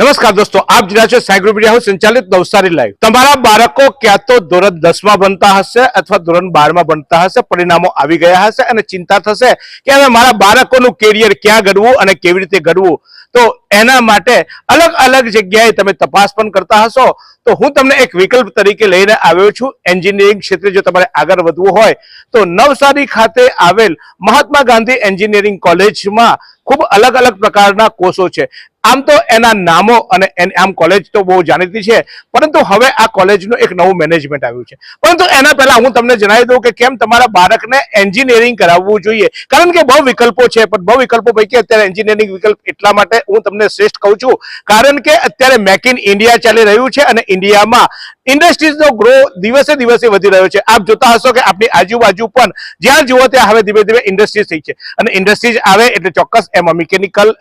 નમસ્કાર દોસ્તો, આપ જોયા છો સાયગ્રુપ મીડિયા સંચાલિત નવસારી લાઈવ. તમારા બાળકો ક્યાં તો ધોરણ દસમાં ભણતા હશે અથવા ધોરણ બારમાં ભણતા હશે, પરિણામો આવી ગયા હશે અને ચિંતા થશે કે હવે મારા બાળકોનું કેરિયર ક્યાં ઘડવું અને કેવી રીતે ઘડવું. તો એના માટે અલગ અલગ જગ્યાએ તમે તપાસ પણ કરતા હશો. તો હું તમને એક વિકલ્પ તરીકે લઈને આવ્યો છું, એન્જિનિયરિંગ ક્ષેત્રે જો તમારે આગળ વધવું હોય, તો નવસારી ખાતે આવેલ મહાત્મા ગાંધી એન્જિનિયરિંગ કોલેજમાં ખૂબ અલગ અલગ પ્રકારના કોષો છે. આમ તો એના નામો અને આમ કોલેજ તો બહુ જાણીતી છે, પરંતુ હવે આ કોલેજનું એક નવું મેનેજમેન્ટ આવ્યું છે. પરંતુ એના પહેલા હું તમને જણાવી દઉં કે કેમ તમારા બાળકને એન્જિનિયરિંગ કરાવવું જોઈએ. કારણ કે બહુ વિકલ્પો છે, પણ બહુ વિકલ્પો પૈકી અત્યારે એન્જિનિયરિંગ વિકલ્પ એટલા માટે હું તમને શ્રેષ્ઠ કહું છું. કારણ કે અત્યારે મેક ઇન ઇન્ડિયા ચાલી રહ્યું છે અને ઇન્ડિયામાં ઇન્ડસ્ટ્રીઝનો ગ્રો દિવસે દિવસે વધી રહ્યો છે. આપ જોતા હશો કે આપણી આજુબાજુ પણ જ્યાં જુઓ ત્યાં હવે ધીમે ધીમે ઇન્ડસ્ટ્રીઝ થઈ છે. અને ઇન્ડસ્ટ્રીઝ આવે એટલે ચોક્કસ એમાં મિકેનિકલ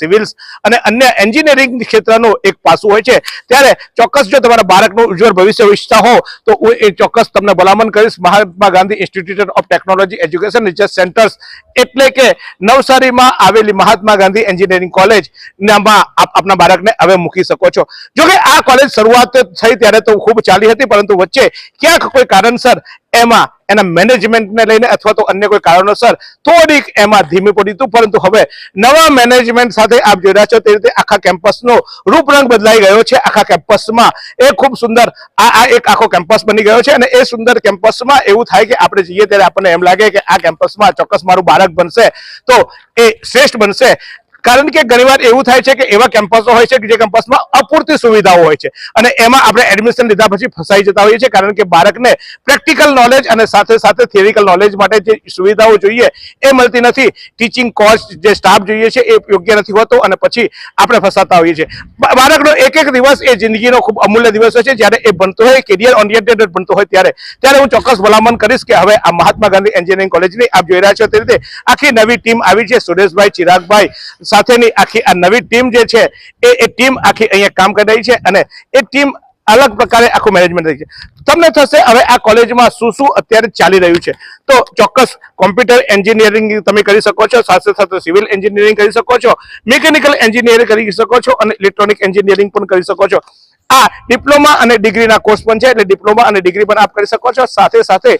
સિવિલ્સ અને અન્ય એન્જિનિયરિંગ ક્ષેત્રનું એક પાસું હોય છે. ત્યારે ચોક્કસ જો તમારા બાળકનું ઉજ્જવળ ભવિષ્ય ઈચ્છતા હો, તો હું એ ચોક્કસ તમને ભલામણ કરીશ. Mahatma Gandhi institute of technology education research centres એટલે કે નવસારીમાં આવેલી મહાત્મા ગાંધી એન્જિનિયરિંગ કોલેજ નામાં આપ, આપના બાળકને હવે મૂકી શકો છો. જો કે આ કોલેજ શરૂઆત થઈ ત્યારે તો ખૂબ ચાલી હતી, પરંતુ વચ્ચે ક્યાંક કોઈ કારણસર એમાં એના મેનેજમેન્ટને લઈને અથવા તો અન્ય કોઈ કારણોસર થોડીક એમાં ધીમી પડી હતું. પરંતુ હવે નવા મેનેજમેન્ટ સાથે આપ જોઈ રહ્યા છો તે રીતે આખા કેમ્પસનો રૂપરંગ બદલાઈ ગયો છે. આખા કેમ્પસમાં એ ખૂબ સુંદર આ આ એક આખો કેમ્પસ બની ગયો છે અને એ સુંદર કેમ્પસમાં એવું થાય કે આપણે જઈએ ત્યારે આપણને એમ લાગે કે આ કેમ્પસમાં ચોક્કસ મારું બાળક બનશે. તો એ શ્રેષ્ઠ બનશે. કારણ કે ઘણીવાર એવું થાય છે કે એવા કેમ્પસો હોય છે કે જે કેમ્પસમાં અપૂરતી સુવિધાઓ હોય છે. અને એમાં આપણે એડમિશન લીધા પછી ફસાઈ જતા હોઈએ છીએ કારણ કે બાળકને પ્રેક્ટિકલ નોલેજ અને સાથે સાથે થિયરિકલ નોલેજ માટે જે સુવિધાઓ જોઈએ એ મળતી નથી. ટીચિંગ કોર્સ જે સ્ટાફ જોઈએ છે એ યોગ્ય નથી હોતો અને પછી આપણે ફસાતા હોઈએ છીએ. બાળકનો એક એક દિવસ એ જિંદગીનો ખૂબ અમૂલ્ય દિવસ હોય છે. જ્યારે એ ભણતો હોય કેરિયર ઓરિએન્ટેડ બનતો હોય ત્યારે. ત્યારે હું ચોક્કસ ભલામણ કરીશ કે હવે આ મહાત્મા ગાંધી એન્જિનિયરિંગ કોલેજની આપ જોઈ રહ્યા છો તે રીતે આખી નવી ટીમ આવી છે. સુરેશભાઈ, ચિરાગભાઈ સાથેની આખી આ નવી ટીમ જે છે, એ એ ટીમ આખી અહીંયા કામ કરી રહી છે અને એ ટીમ અલગ પ્રકારે આખું મેનેજમેન્ટ રહી છે. તમને થશે હવે આ કોલેજમાં શું શું અત્યારે ચાલી રહ્યું છે. તો ચોક્કસ કોમ્પ્યુટર એન્જિનિયરિંગ તમે કરી શકો છો, સાથે સાથે સિવિલ એન્જિનિયરિંગ કરી શકો છો મિકેનિકલ એન્જિનિયરિંગ કરી શકો છો અને ઇલેક્ટ્રોનિક એન્જિનિયરિંગ પણ કરી શકો છો. આ ડિપ્લોમા અને ડિગ્રીના કોર્સ પણ છે, એટલે ડિપ્લોમા અને ડિગ્રી પણ આપ કરી શકો છો. સાથે સાથે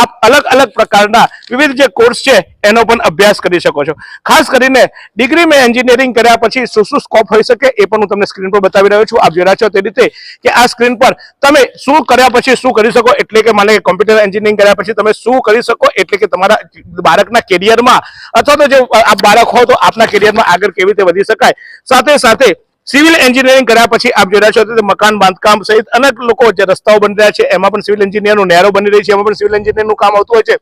આપ અલગ અલગ પ્રકારના વિવિધ જે કોર્સ છે, એનો પણ અભ્યાસ કરી શકો છો. ખાસ કરીને ડિગ્રી મેં એન્જિનિયરિંગ કર્યા પછી શું શું સ્કોપ હોઈ શકે એ પણ હું તમને સ્ક્રીન પર બતાવી રહ્યો છું. આપ જોઈ છો તે રીતે કે આ સ્ક્રીન પર તમે શું કર્યા પછી શું કરી શકો, એટલે કે માને કોમ્પ્યુટર એન્જિનિયરિંગ કર્યા પછી તમે શું કરી શકો, એટલે કે તમારા બાળકના કેરિયરમાં અથવા તો જો આપ બાળક હો તો આપના કેરિયરમાં આગળ કેવી રીતે વધી શકાય. સાથે સાથે સિવિલ એન્જિનિયરિંગ કર્યા પછી આપ જોઈ રહ્યા છો તે મકાન, બાંધકામ સહિત અનેક લોકો જે રસ્તાઓ બની રહ્યા છે, એમાં પણ સિવિલ એન્જિનિયરનું નહેરો બની રહી છે, એમાં પણ સિવિલ એન્જિનિયરનું કામ આવતું હોય છે.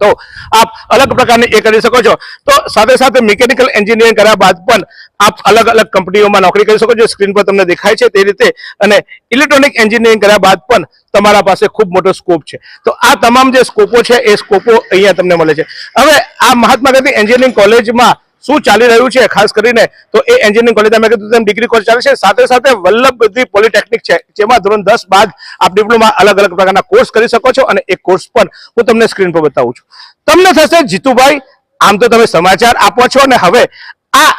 તો આપ અલગ પ્રકારની એ કરી શકો છો. તો સાથે સાથે મિકેનિકલ એન્જિનિયરિંગ કર્યા બાદ પણ આપ અલગ અલગ કંપનીઓમાં નોકરી કરી શકો છો. સ્ક્રીન પર તમને દેખાય છે તે રીતે. અને ઇલેક્ટ્રોનિક એન્જિનિયરિંગ કર્યા બાદ પણ તમારા પાસે ખૂબ મોટો સ્કોપ છે. તો આ તમામ જે સ્કોપો છે, એ સ્કોપો અહીંયા તમને મળે છે. હવે આ મહાત્મા ગાંધી એન્જિનિયરિંગ કોલેજમાં શું ચાલી રહ્યું છે ખાસ કરીને? તો એ એન્જિનિયરિંગ કોલેજ અમે કીધું તેમ ડિગ્રી કોર્સ ચાલે છે. સાથે સાથે વલ્લભ પોલિટેકનિક છે, જેમાં ધોરણ દસ બાદ આપ ડિપ્લોમા અલગ અલગ પ્રકારના કોર્સ કરી શકો છો અને એ કોર્સ પણ હું તમને સ્ક્રીન પર બતાવું છું. તમને થશે, જીતુભાઈ, આમ તો તમે સમાચાર આપો છો અને હવે આ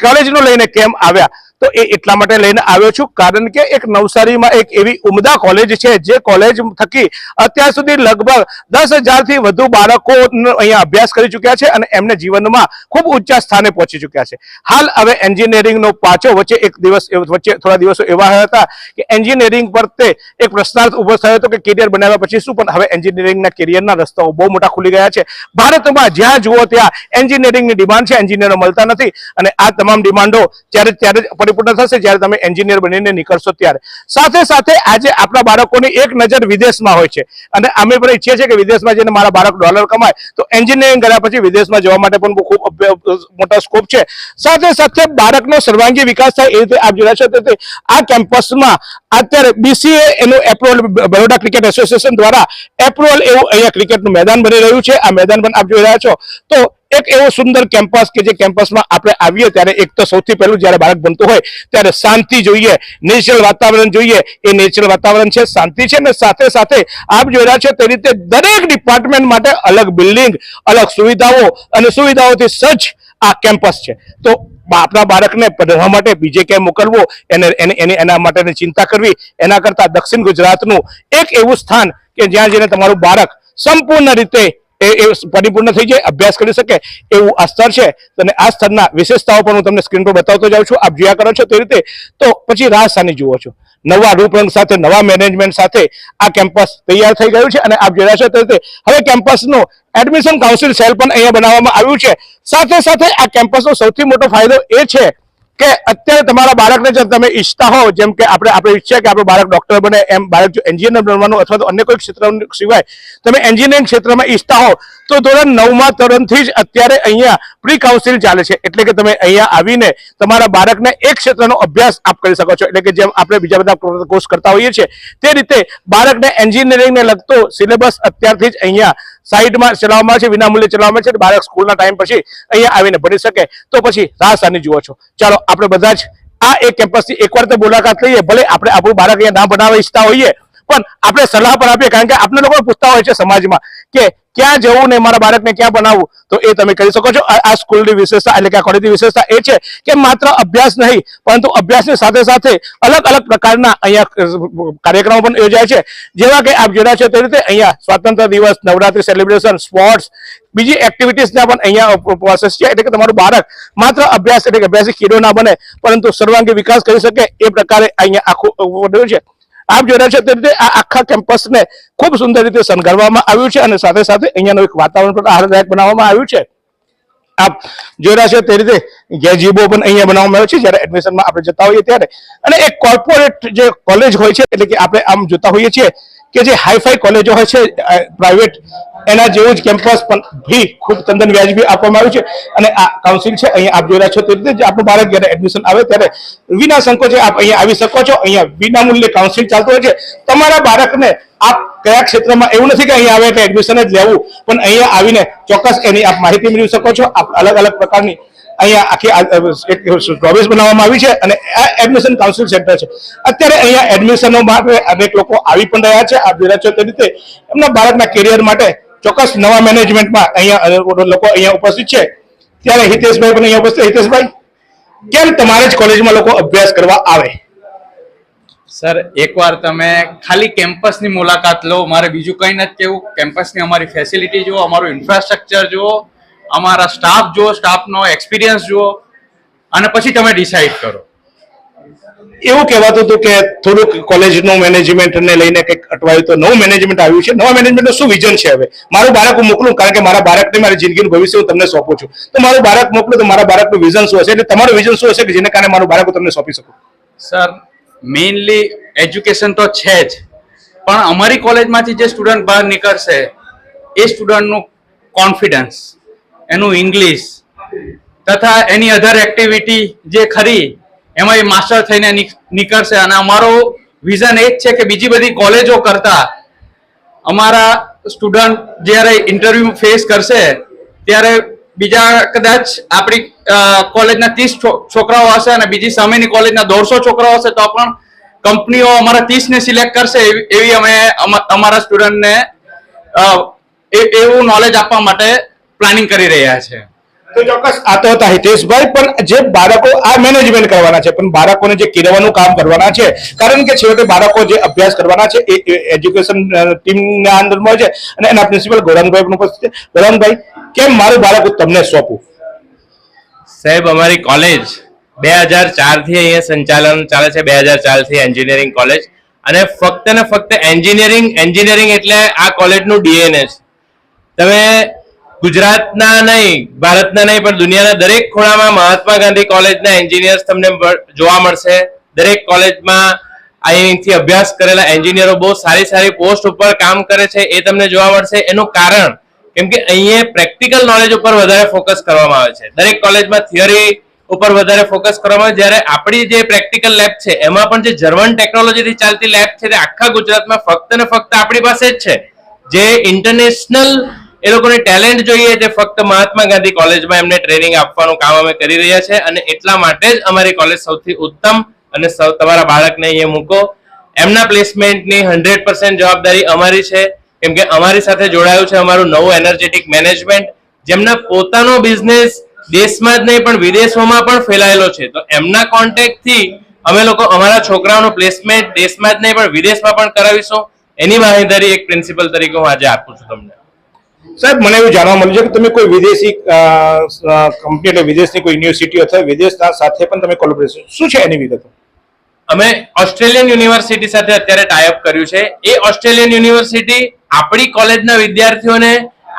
કોલેજનું લઈને કેમ આવ્યા? તો એ એટલા માટે લઈને આવ્યો છું. કારણ કે એક નવસારીમાં એક એવી ઉમદા કોલેજ છે, જે કોલેજ થકી અત્યાર સુધી લગભગ દસ હજારથી વધુ બાળકો અહીંયા અભ્યાસ કરી ચૂક્યા છે અને એમને જીવનમાં ખૂબ ઊંચા સ્થાને પહોંચી ચૂક્યા છે. હાલ હવે એન્જિનિયરિંગનો પાછો વચ્ચે એક દિવસ વચ્ચે થોડા દિવસો એવા હતા કે એન્જિનિયરિંગ પર તે એક પ્રશ્નાર્થ ઊભો થયો હતો કે કેરિયર બનાવ્યા પછી શું, પણ હવે એન્જિનિયરિંગના કેરિયરના રસ્તાઓ બહુ મોટા ખુલી ગયા છે. ભારતમાં જ્યાં જુઓ ત્યાં એન્જિનિયરિંગની ડિમાન્ડ છે એન્જિનિયરો મળતા નથી અને આ તમામ ડિમાન્ડો ત્યારે ત્યારે પરિપૂર્ણ થશે જ્યારે તમે એન્જિનિયર બનીને નીકળશો ત્યારે. સાથે સાથે આજે આપણા બાળકોની એક નજર વિદેશમાં હોય છે. અને અમે પણ ઈચ્છીએ છીએ કે વિદેશમાં જઈને મારા બાળક ડોલર કમાય. તો એન્જિનિયરિંગ કર્યા પછી વિદેશમાં જવા માટે પણ ખૂબ મોટો સ્કોપ છે. સાથે સાથે બાળકનો સર્વાંગી વિકાસ થાય એ રીતે આપ જોયા છો તે આ કેમ્પસમાં અત્યારે બીસીએ એનું એપ્રુવલ બરોડા ક્રિકેટ એસોસિએશન દ્વારા એપ્રુવલ એવું અહીંયા ક્રિકેટનું મેદાન બની રહ્યું છે. આ મેદાન પણ આપ જોઈ રહ્યા છો. તો એક એવો સુંદર કેમ્પસ કે જે કેમ્પસમાં આપણે આવીએ ત્યારે એક તો સૌથી પહેલું જ્યારે બાળક બનતું હોય ત્યારે શાંતિ જોઈએ નેચરલ વાતાવરણ જોઈએ. એ નેચરલ વાતાવરણ છે, શાંતિ છે ને સાથે સાથે આપ જોઈ રહ્યા છો તે રીતે દરેક ડિપાર્ટમેન્ટ માટે અલગ બિલ્ડિંગ અલગ સુવિધાઓ અને સુવિધાઓથી સજ્જ આ કેમ્પસ છે. તો આપણા બાળકને રહેવા માટે બીજે ક્યાંય મોકલવો એને એને, એના માટેની ચિંતા કરવી, એના કરતાં દક્ષિણ ગુજરાતનું એક એવું સ્થાન કે જ્યાં જઈને તમારું બાળક સંપૂર્ણ રીતે એ એ પરિપૂર્ણ થઈ જાય, અભ્યાસ કરી શકે એવું આ સ્તર છે. અને આ સ્તરના વિશેષતાઓ પણ હું તમને સ્ક્રીન પર બતાવતો જાઉં છું. આપ જોયા કરો છો તે રીતે. તો પછી રાજસ્થાની જુઓ છો. નવા રૂપરંગ સાથે, નવા મેનેજમેન્ટ સાથે આ કેમ્પસ તૈયાર થઈ ગયું છે અને આપ જોયા છો તે રીતે. હવે કેમ્પસનું એડમિશન કાઉન્સિલ સેલ પણ અહીંયા બનાવવામાં આવ્યું છે. સાથે સાથે આ કેમ્પસનો સૌથી મોટો ફાયદો એ છે કે અત્યારે તમારા બાળકને જો તમે ઈચ્છતા હો જેમ કે આપણે આપણે ઈચ્છીએ કે આપણું બાળક ડોક્ટર બને, એમ બાળક જો એન્જિનિયર બનવાનું અથવા તો અન્ય કોઈ ક્ષેત્ર સિવાય તમે એન્જિનિયરિંગ ક્ષેત્રમાં ઈચ્છતા હો તો ધોરણ નવમાં ધોરણથી જ અત્યારે અહીંયા પ્રી કાઉન્સિલ ચાલે છે. એટલે કે તમે અહીંયા આવીને તમારા બાળકને એક ક્ષેત્રનો અભ્યાસ આપ કરી શકો છો. એટલે કે જેમ આપણે બીજા બધા કોર્સ કરતા હોઈએ છીએ, તે રીતે બાળકને એન્જિનિયરિંગને લગતો સિલેબસ અત્યારથી જ અહીંયા સાઈડમાં ચલાવવામાં છે, વિનામૂલ્યે ચલાવવામાં છે બાળક સ્કૂલના ટાઈમ પછી અહીંયા આવીને ભણી શકે. તો પછી રાજસ્થાની જુઓ છો. ચાલો, આપણે બધા જ આ એક કેમ્પસથી એકવાર તો મુલાકાત લઈએ. ભલે આપણે આપણું બાળક અહીંયા ના બનાવવા ઈચ્છતા હોઈએ પણ આપણે સલાહ પણ આપીએ કારણ કે આપણે લોકો પૂછતા હોય છે સમાજમાં કે ક્યાં જવું ને મારા બાળકને ક્યાં બનાવવું તો એ તમે કરી શકો છો આ સ્કૂલની વિશેષતા એટલે કે આ કોલેજની વિશેષતા એ છે કે માત્ર અભ્યાસ નહીં પરંતુ અભ્યાસની સાથે સાથે અલગ અલગ પ્રકારના અહીંયા કાર્યક્રમો પણ યોજાય છે જેવા કે આપ જોડા છે તે રીતે અહીંયા સ્વાતંત્ર્ય દિવસ નવરાત્રી સેલિબ્રેશન સ્પોર્ટ્સ બીજી એક્ટિવિટીઝના પણ અહીંયા પ્રોસેસ છે એટલે કે તમારું બાળક માત્ર અભ્યાસ એટલે કે અભ્યાસી કીડો ના બને પરંતુ સર્વાંગી વિકાસ કરી શકે એ પ્રકારે અહીંયા આખું છે આપ રહ્યા છો તે રીતે આ આખા કેમ્પસને ખૂબ સુંદર રીતે શણગારવામાં આવ્યું છે અને સાથે સાથે અહીંયાનું એક વાતાવરણ પણ આરામદાયક બનાવવામાં આવ્યું છે. આપ જોઈ રહ્યા છો તે રીતે ગેજીબો પણ અહીંયા બનાવવામાં આવ્યો છે, જ્યારે એડમિશનમાં આપણે જતા હોઈએ ત્યારે. અને એક કોર્પોરેટ જે કોલેજ હોય છે, એટલે કે આપણે આમ જોતા હોઈએ છીએ કે જે હાઈફાઈ કોલેજો હોય છે પ્રાઇવેટ, એના જેવું જ કેમ્પસ પણ ભી ખૂબ તદ્દન વ્યાજબી આપવામાં આવ્યું છે. અને આ કાઉન્સિલ છે, અહીંયા આપ જોઈ રહ્યા છો તે રીતે જ આપણું બાળક જ્યારે એડમિશન આવે ત્યારે વિના સંકોચે આપ અહીંયા આવી શકો છો. અહીંયા વિના મૂલ્યે કાઉન્સિલ ચાલતું હોય છે. તમારા બાળકને આપ કયા ક્ષેત્રમાં, એવું નથી કે અહીંયા આવે એટલે એડમિશન જ લેવું, પણ અહીંયા આવીને ચોક્કસ એની આપ માહિતી મેળવી શકો છો. આપ અલગ અલગ પ્રકારની અહીંયા આખી આ, એક બનાવવામાં આવી છે અને આ એડમિશન કાઉન્સિલ સેન્ટર છે. અત્યારે અહીંયા એડમિશનો માટે અનેક લોકો આવી પણ રહ્યા છે. આપ જોઈ રહ્યા તે રીતે એમના બાળકના કેરિયર માટે ચોક્કસ નવા મેનેજમેન્ટમાં અહીંયા લોકો અહીંયા ઉપસ્થિત છે. ત્યારે હિતેશભાઈ પણ અહીંયા ઉપસ્થિત. હિતેશભાઈ કેમ તમારે જ કોલેજમાં લોકો અભ્યાસ કરવા આવે? સર એકવાર તમે ખાલી કેમ્પસની મુલાકાત લો. મારે બીજું કંઈ નથી કેવું કેમ્પસની અમારી ફેસિલિટી જુઓ અમારું ઇન્ફ્રાસ્ટ્રક્ચર જુઓ. અમારા સ્ટાફ જુઓ સ્ટાફનો એક્સપિરિયન્સ જુઓ અને પછી તમે ડિસાઈડ કરો. એવું કહેવાતું હતું કે થોડુંક કોલેજનું મેનેજમેન્ટને લઈને કંઈક અટવાયું તો નવું મેનેજમેન્ટ આવ્યું છે. નવા મેનેજમેન્ટનું શું વિઝન છે હવે? મારું બાળક હું મોકલું કારણ કે મારા બાળકને મારી જિંદગીનું ભવિષ્ય હું તમને સોંપું છું. તો મારું બાળક મોકલું તો મારા બાળકનું વિઝન શું હશે? એટલે તમારું વિઝન શું હશે કે જેને કારણે મારું બાળક હું તમને સોંપી શકું? સર મેઇનલી એજ્યુકેશન તો છે જ. પણ અમારી કોલેજમાંથી જે સ્ટુડન્ટ બહાર નીકળશે એ સ્ટુડન્ટનું કોન્ફિડન્સ એનું ઇંગ્લિશ તથા એની અધર એક્ટિવિટી જે ખરી એમાં એ માસ્ટર થઈને નીકળશે. અને અમારો વિઝન એ જ છે કે બીજી બધી કોલેજો કરતા અમારા સ્ટુડન્ટ જ્યારે ઇન્ટરવ્યુ ફેસ કરશે, ત્યારે બીજા કદાચ આપણી કોલેજના ત્રીસ છોકરાઓ હશે અને બીજી સામેની કોલેજના દોઢસો છોકરાઓ હશે, તો પણ કંપનીઓ અમારા ત્રીસને સિલેક્ટ કરશે એવી- અમા- અમારા સ્ટુડન્ટને એવું નોલેજ આપવા માટે પ્લાનિંગ કરી રહ્યા છે. તો ચોક્કસ આ તો હતા હિતેશભાઈ પણ જે બાળકો આ મેનેજમેન્ટ કરવાના છે પણ બાળકોને જે કેળવવાનું કામ કરવાના છે કારણ કે છેવટે બાળકો જે અભ્યાસ કરવાના છે એ એજ્યુકેશન ટીમના અંદરમાં છે અને એના પ્રિન્સિપલ ગૌરંગભાઈ પણ ઉપસ્થિત છે. ગૌરંગભાઈ કેમ મારું બાળક તમને સોંપું? સાહેબ અમારી કોલેજ બે હજાર ચારથી અહીંયા સંચાલન ચાલે છે બે હજાર ચારથી એન્જિનિયરિંગ કોલેજ અને ફક્ત ને ફક્ત એન્જિનિયરિંગ એન્જિનિયરિંગ એટલે આ કોલેજનું ડીએનએ છે તમે ગુજરાતના નહીં, ભારતના નહીં, પણ દુનિયાના દરેક ખૂણામાં મહાત્મા ગાંધી કોલેજના એન્જિનિયર્સ તમને જોવા મળશે. દરેક કોલેજમાં અહીંથી અભ્યાસ કરેલા એન્જિનિયરો બહુ સારી સારી પોસ્ટ ઉપર કામ કરે છે, એ તમને જોવા મળશે. એનું કારણ, કેમ કે અહીંયા પ્રેક્ટિકલ નોલેજ ઉપર વધારે ફોકસ કરવામાં આવે છે. દરેક કોલેજમાં થિયરી ઉપર વધારે ફોકસ કરવામાં આવે જ્યારે આપણી જે પ્રેક્ટિકલ લેબ છે, એમાં પણ જે જર્મન ટેકનોલોજીથી ચાલતી લેબ છે, તે આખા ગુજરાતમાં ફક્ત ને ફક્ત આપણી પાસે જ છે. જે ઇન્ટરનેશનલ એ લોકોને ટેલેન્ટ જોઈએ જે ફક્ત મહાત્મા ગાંધી કોલેજમાં એમને ટ્રેનિંગ આપવાનું કામ અમે કરી રહ્યા છે અને એટલા માટે જ અમારી કોલેજ સૌથી ઉત્તમ અને તમારા બાળકને અહીંયા મૂકો. એમના પ્લેસમેન્ટની હંડ્રેડ પર્સન્ટ જવાબદારી અમારી છે. કેમ કે અમારી સાથે જોડાયું છે અમારું નવું એનર્જેટિક મેનેજમેન્ટ જેમના પોતાનો બિઝનેસ દેશમાં જ નહીં, પણ વિદેશોમાં પણ ફેલાયેલો છે. તો એમના કોન્ટેક્ટથી અમે લોકો અમારા છોકરાઓનું પ્લેસમેન્ટ દેશમાં જ નહીં, પણ વિદેશમાં પણ કરાવીશું. એની માહિતી એક પ્રિન્સિપલ તરીકે હું આજે આપું છું તમને. સાહેબ, મને એવું જાણવા મળ્યું છે કે તમે કોઈ વિદેશી કંપની એટલે વિદેશની કોઈ યુનિવર્સિટી અથવા વિદેશના સાથે પણ તમે કોલેબોરેશન શું છે એની વિગતો? અમે ઓસ્ટ્રેલિયન યુનિવર્સિટી સાથે અત્યારે ટાઈઅપ કર્યું છે. એ ઓસ્ટ્રેલિયન યુનિવર્સિટી આપણી કોલેજના વિદ્યાર્થીઓને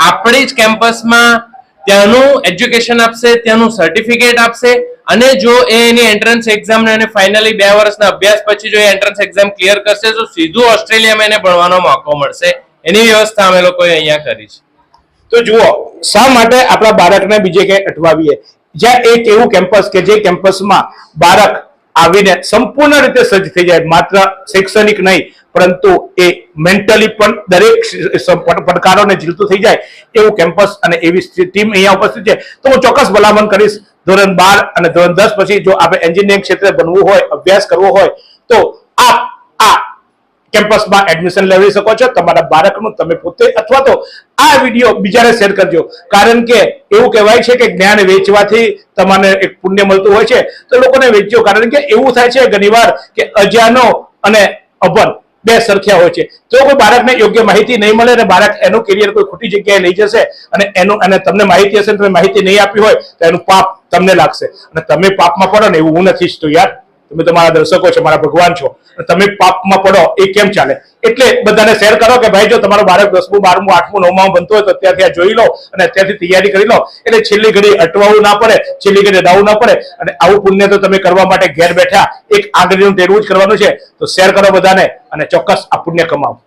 આપણી જ કેમ્પસમાં ત્યાંનું એજ્યુકેશન આપશે, ત્યાંનું સર્ટિફિકેટ આપશે અને જો એ એની એન્ટ્રન્સ એક્ઝામ અને ફાઇનલી બે વર્ષના અભ્યાસ પછી જો એ એન્ટ્રન્સ એક્ઝામ ક્લિયર કરશે, તો સીધું ઓસ્ટ્રેલિયામાં એને ભણવાનો મોકો મળશે. એની વ્યવસ્થા અમે લોકોએ અહીંયા કરી છે. તો જુઓ, શા માટે આપણા બાળકને બીજે ક્યાંય અટવાવીએ? જ્યાં એક એવું કેમ્પસ કે જે કેમ્પસમાં બાળક આવીને સંપૂર્ણ રીતે સજ્જ થઈ જાય, માત્ર શૈક્ષણિક નહીં, પરંતુ એ મેન્ટલી પણ દરેક પડકારોને ઝીલતું થઈ જાય, એવું કેમ્પસ અને એવી ટીમ અહીંયા ઉપસ્થિત છે. તો હું ચોક્કસ ભલામણ કરીશ, ધોરણ બાર અને ધોરણ દસ પછી જો આપણે એન્જિનિયરિંગ ક્ષેત્રે બનવું હોય, અભ્યાસ કરવો હોય, તો આપ કેમ્પસમાં એડમિશન લેવી શકો છો. તમારા બાળકનું તમે પોતે અથવા તો આ વીડિયો બીજાને શેર કરજો. કારણ કે એવું કહેવાય છે કે જ્ઞાન વેચવાથી તમને એક પુણ્ય મળતું હોય છે. તો લોકોને વેચજો. કારણ કે એવું થાય છે ઘણીવાર કે અજાનો અને અભન બે સરખ્યા હોય છે. તો કોઈ બાળકને યોગ્ય માહિતી નહીં મળે અને બાળક એનું કેરિયર કોઈ ખોટી જગ્યાએ લઈ જશે અને એનું અને તમને માહિતી હશે તમે માહિતી નહીં આપી હોય તો એનું પાપ તમને લાગશે. અને તમે પાપમાં પડો ને એવું હું નથી ઈચ્છતું યાર. તમે તમારા દર્શકો છો, મારા ભગવાન છો તમે પાપમાં પડો, એ કેમ ચાલે? એટલે બધાને શેર કરો કે ભાઈ જો તમારું બાળક દસમું, બારમું, આઠમું, નવમાં બનતું હોય તો અત્યારથી આ જોઈ લો અને અત્યારથી તૈયારી કરી લો. એટલે છેલ્લી ઘડી અટવાવું ના પડે, છેલ્લી ઘડી ડાવું ના પડે, અને આવું પુણ્ય તો તમે કરવા માટે ઘેર બેઠા એક આંગળીનું ટેરવું જ કરવાનું છે. તો શેર કરો બધાને અને ચોક્કસ આ પુણ્ય કમાવો.